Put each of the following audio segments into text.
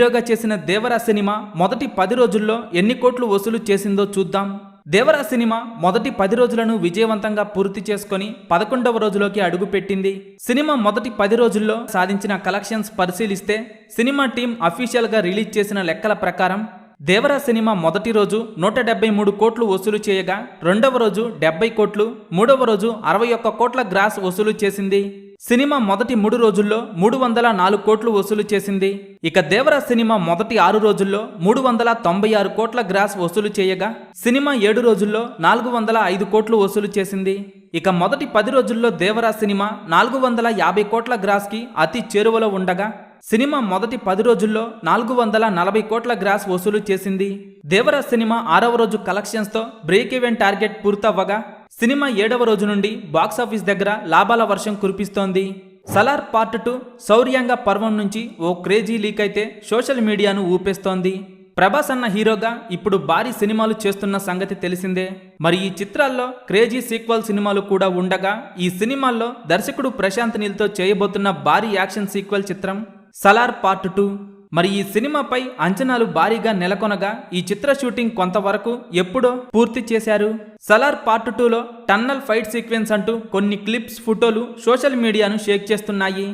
హీరోగా చేసిన దేవరా సినిమా మొదటి పది రోజుల్లో ఎన్ని కోట్లు వసూలు చేసిందో చూద్దాం. దేవరా సినిమా మొదటి పది రోజులను విజయవంతంగా పూర్తి చేసుకొని పదకొండవ రోజులోకి అడుగుపెట్టింది. సినిమా మొదటి పది రోజుల్లో సాధించిన కలెక్షన్స్ పరిశీలిస్తే సినిమా టీం అఫీషియల్గా రిలీజ్ చేసిన లెక్కల ప్రకారం దేవరా సినిమా మొదటి రోజు నూట డెబ్బై మూడు కోట్లు వసూలు చేయగా రెండవ రోజు డెబ్బై కోట్లు మూడవ రోజు అరవై ఒక్క కోట్ల గ్రాస్ వసూలు చేసింది. సినిమా మొదటి మూడు రోజుల్లో మూడు వందల నాలుగు కోట్లు వసూలు చేసింది. ఇక దేవరా సినిమా మొదటి ఆరు రోజుల్లో మూడు వందల తొంభై ఆరు కోట్ల గ్రాస్ వసూలు చేయగా సినిమా ఏడు రోజుల్లో నాలుగు వందల ఐదు కోట్లు వసూలు చేసింది. ఇక మొదటి పది రోజుల్లో దేవరా సినిమా నాలుగు వందల యాభై కోట్ల గ్రాస్కి అతి చేరువలో ఉండగా సినిమా మొదటి పది రోజుల్లో నాలుగు వందల నలభై కోట్ల గ్రాస్ వసూలు చేసింది. దేవరా సినిమా ఆరవ రోజు కలెక్షన్స్తో బ్రేక్ ఈవెన్ టార్గెట్ పూర్తవ్వగా సినిమా ఏడవ రోజు నుండి బాక్సాఫీస్ దగ్గర లాభాల వర్షం కురిపిస్తోంది. సలార్ పార్ట్ టూ శౌర్యాంగ పర్వం నుంచి ఓ క్రేజీ లీక్ అయితే సోషల్ మీడియాను ఊపేస్తోంది. ప్రభాస్ అన్న హీరోగా ఇప్పుడు భారీ సినిమాలు చేస్తున్న సంగతి తెలిసిందే. మరి ఈ చిత్రాల్లో క్రేజీ సీక్వల్ సినిమాలు కూడా ఉండగా ఈ సినిమాల్లో దర్శకుడు ప్రశాంత్ నీల్తో చేయబోతున్న భారీ యాక్షన్ సీక్వల్ చిత్రం సలార్ పార్ట్ టూ. మరి ఈ సినిమాపై అంచనాలు భారీగా నెలకొనగా ఈ చిత్ర షూటింగ్ కొంతవరకు ఎప్పుడో పూర్తి చేశారు. సలార్ పార్ట్ టూలో టన్నల్ ఫైట్ సీక్వెన్స్ అంటూ కొన్ని క్లిప్స్ ఫోటోలు సోషల్ మీడియాను షేక్ చేస్తున్నాయి.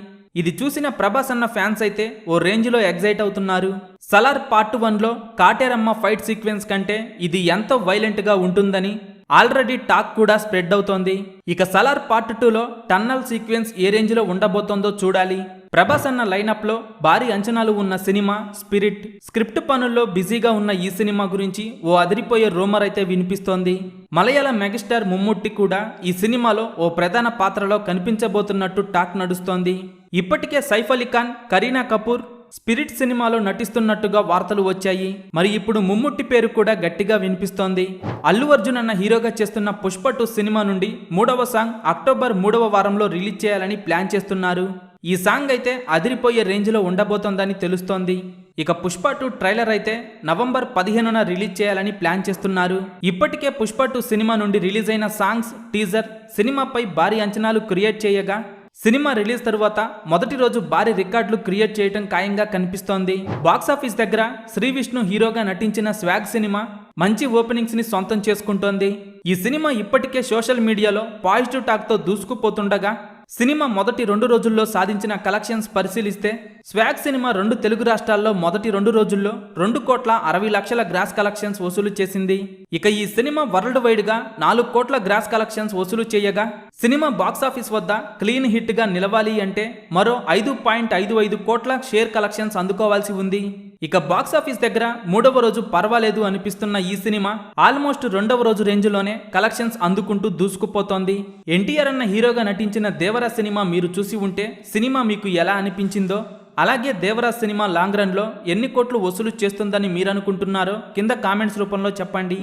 ఇది చూసిన ప్రభాస్ అన్న ఫ్యాన్స్ అయితే ఓ రేంజ్లో ఎగ్జైట్ అవుతున్నారు. సలార్ పార్ట్ వన్లో కాటేరమ్మ ఫైట్ సీక్వెన్స్ కంటే ఇది ఎంతో వైలెంట్గా ఉంటుందని ఆల్రెడీ టాక్ కూడా స్ప్రెడ్ అవుతోంది. ఇక సలార్ పార్ట్ టూలో టన్నల్ సీక్వెన్స్ ఏ రేంజ్లో ఉండబోతోందో చూడాలి. ప్రభాస్ అన్న లైనప్లో భారీ అంచనాలు ఉన్న సినిమా స్పిరిట్ స్క్రిప్ట్ పనుల్లో బిజీగా ఉన్న ఈ సినిమా గురించి ఓ అదిరిపోయే రూమర్ అయితే వినిపిస్తోంది. మలయాళ మెగాస్టార్ ముమ్ముట్టి కూడా ఈ సినిమాలో ఓ ప్రధాన పాత్రలో కనిపించబోతున్నట్టు టాక్ నడుస్తోంది. ఇప్పటికే సైఫ్ అలీ ఖాన్ కరీనా కపూర్ స్పిరిట్ సినిమాలో నటిస్తున్నట్టుగా వార్తలు వచ్చాయి. మరి ఇప్పుడు ముమ్ముట్టి పేరు కూడా గట్టిగా వినిపిస్తోంది. అల్లు అర్జున్ అన్న హీరోగా చేస్తున్న పుష్ప టూ సినిమా నుండి మూడవ సాంగ్ అక్టోబర్ మూడవ వారంలో రిలీజ్ చేయాలని ప్లాన్ చేస్తున్నారు. ఈ సాంగ్ అయితే అదిరిపోయే రేంజ్లో ఉండబోతోందని తెలుస్తోంది. ఇక పుష్ప టూ ట్రైలర్ అయితే నవంబర్ పదిహేనున రిలీజ్ చేయాలని ప్లాన్ చేస్తున్నారు. ఇప్పటికే పుష్ప టూ సినిమా నుండి రిలీజ్ అయిన సాంగ్స్ టీజర్ సినిమాపై భారీ అంచనాలు క్రియేట్ చేయగా సినిమా రిలీజ్ తరువాత మొదటి రోజు భారీ రికార్డులు క్రియేట్ చేయడం ఖాయంగా కనిపిస్తోంది. బాక్సాఫీస్ దగ్గర శ్రీ విష్ణు హీరోగా నటించిన స్వాగ్ సినిమా మంచి ఓపెనింగ్స్ని సొంతం చేసుకుంటోంది. ఈ సినిమా ఇప్పటికే సోషల్ మీడియాలో పాజిటివ్ టాక్తో దూసుకుపోతుండగా సినిమా మొదటి రెండు రోజుల్లో సాధించిన కలెక్షన్స్ పరిశీలిస్తే స్వాగ్ సినిమా రెండు తెలుగు రాష్ట్రాల్లో మొదటి రెండు రోజుల్లో రెండు కోట్ల అరవై లక్షల గ్రాస్ కలెక్షన్స్ వసూలు చేసింది. ఇక ఈ సినిమా వరల్డ్ వైడ్గా నాలుగు కోట్ల గ్రాస్ కలెక్షన్స్ వసూలు చేయగా సినిమా బాక్సాఫీస్ వద్ద క్లీన్ హిట్గా నిలవాలి అంటే మరో ఐదు పాయింట్ ఐదు ఐదు కోట్ల షేర్ కలెక్షన్స్ అందుకోవాల్సి ఉంది. ఇక బాక్సాఫీస్ దగ్గర మూడవ రోజు పర్వాలేదు అనిపిస్తున్న ఈ సినిమా ఆల్మోస్ట్ రెండవ రోజు రేంజ్లోనే కలెక్షన్స్ అందుకుంటూ దూసుకుపోతోంది. ఎన్టీఆర్ అన్న హీరోగా నటించిన దేవరా సినిమా మీరు చూసి ఉంటే సినిమా మీకు ఎలా అనిపించిందో అలాగే దేవరాజ్ సినిమా లాంగ్ రన్లో ఎన్ని కోట్లు వసూలు చేస్తుందని మీరు అనుకుంటున్నారో కింద కామెంట్స్ రూపంలో చెప్పండి.